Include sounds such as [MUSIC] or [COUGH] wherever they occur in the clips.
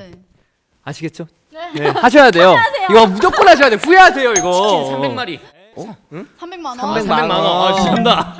네. 아시겠죠? 네, 하셔야 돼요. 이거 무조건 하셔야 돼. 후회하세요 이거. 치킨 300마리. 300만 원. 300만 300만 원. 아, 죄송합니다.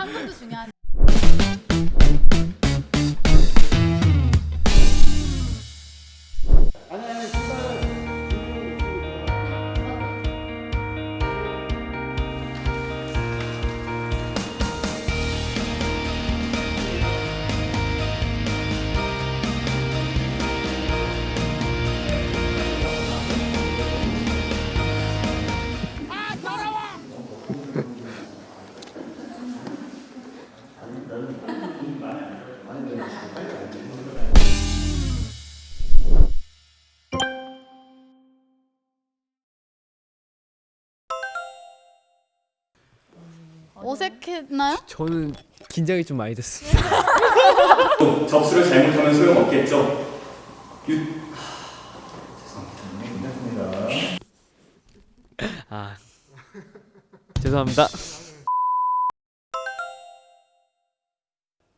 어색했나요? 저는 긴장이 좀 많이 됐어요. [LAUGHS] 또 접수를 잘못하면 소용없겠죠. 유... 아 죄송합니다.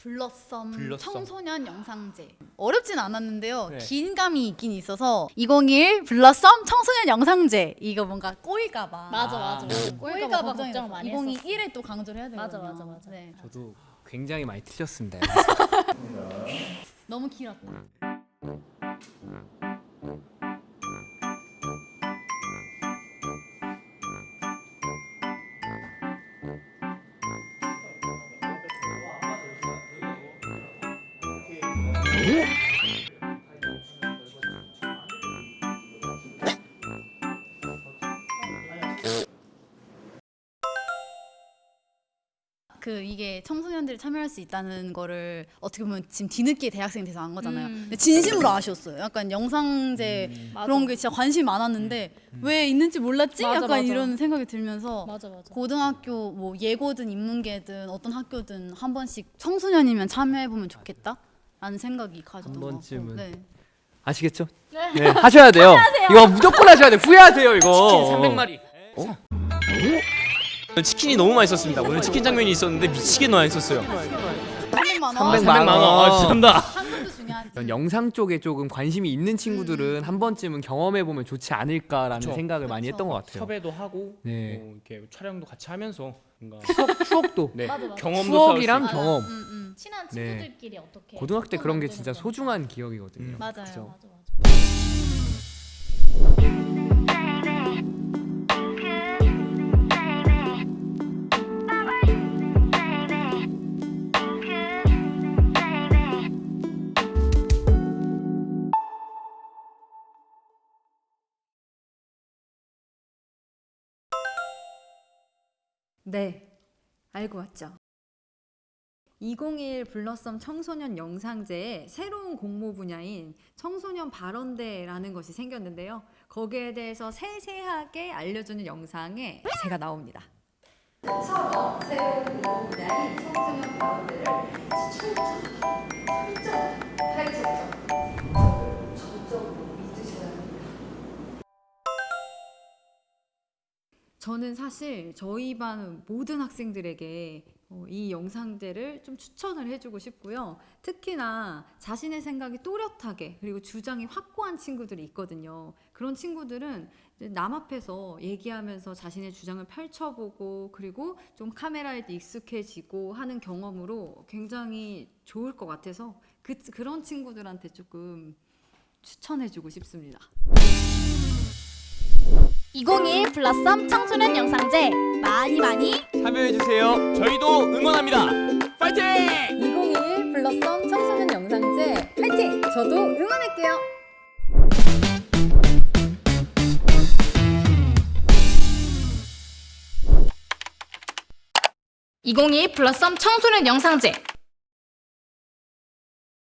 블러썸, 블러썸. 청소년 영상제 어렵진 않았는데요 네. 긴 감이 있긴 있어서 2021 블러썸 청소년 영상제 이거 뭔가 꼬일까봐 맞아 맞아. 맞아. 꼬일까봐 걱정 많이 했었어. 2021에 또 강조를 해야 되거든요 맞아, 맞아, 맞아. 네. 저도 굉장히 많이 틀렸습니다. [LAUGHS] 너무 길었다 그 이게 청소년들이 참여할 수 있다는 거를 어떻게 보면 지금 뒤늦게 대학생 돼서 안 거잖아요. 음. 근데 진심으로 아쉬웠어요. 약간 영상제 맞아. 그런 게 진짜 관심이 많았는데 왜 있는지 몰랐지? 맞아, 약간 맞아. 이런 생각이 들면서 맞아 맞아. 고등학교 뭐 예고든 인문계든 어떤 학교든 한 번씩 청소년이면 참여해 보면 좋겠다 라는 생각이 가졌던 것. 번쯤은. 네. 아시겠죠? 네, 하셔야 돼요. [LAUGHS] 이거 무조건 하셔야 돼. 후회하세요 이거. 치킨 300마리. 치킨이 너무 맛있었습니다. 오늘 치킨 장면이 있었는데 미치게 맛있었어요. 300만 원. 300만 300만 원. 아, 죄송합니다. 이런 영상 쪽에 조금 관심이 있는 친구들은 한 번쯤은 경험해 보면 좋지 않을까라는 그쵸. 생각을 많이 그쵸. 했던 것 같아요. 섭외도 하고 네. 뭐 이렇게 촬영도 같이 하면서 뭔가 추억도 네, 맞아, 맞아. 경험도 추억이랑 쌓을 수 있고. 경험. 음, 음. 친한 네. 친구들끼리 어떻게 고등학교 때 그런 게 진짜. 소중한 기억이거든요. 음. 맞아요. 그죠? 맞아 맞아. 네, 알고 왔죠. 2021 블러썸 청소년 영상제의 새로운 공모 분야인 청소년 발언대라는 것이 생겼는데요. 거기에 대해서 세세하게 알려주는 영상에 제가 나옵니다. 처럼 새로운 공모 분야인 청소년 발언대를 철저하게 파헤쳤죠. 저는 사실 저희 반 모든 학생들에게 어, 이 영상들을 좀 추천을 해주고 싶고요. 특히나 자신의 생각이 또렷하게 그리고 주장이 확고한 친구들이 있거든요. 그런 친구들은 남 앞에서 얘기하면서 자신의 주장을 펼쳐보고 그리고 좀 카메라에도 익숙해지고 하는 경험으로 굉장히 좋을 것 같아서 그, 그런 친구들한테 조금 추천해주고 싶습니다. 2021 블러썸 청소년 영상제 많이 많이 참여해 주세요. 저희도 응원합니다. 파이팅! 2021 블러썸 청소년 영상제 파이팅! 저도 응원할게요. (2021) 블러썸 청소년 영상제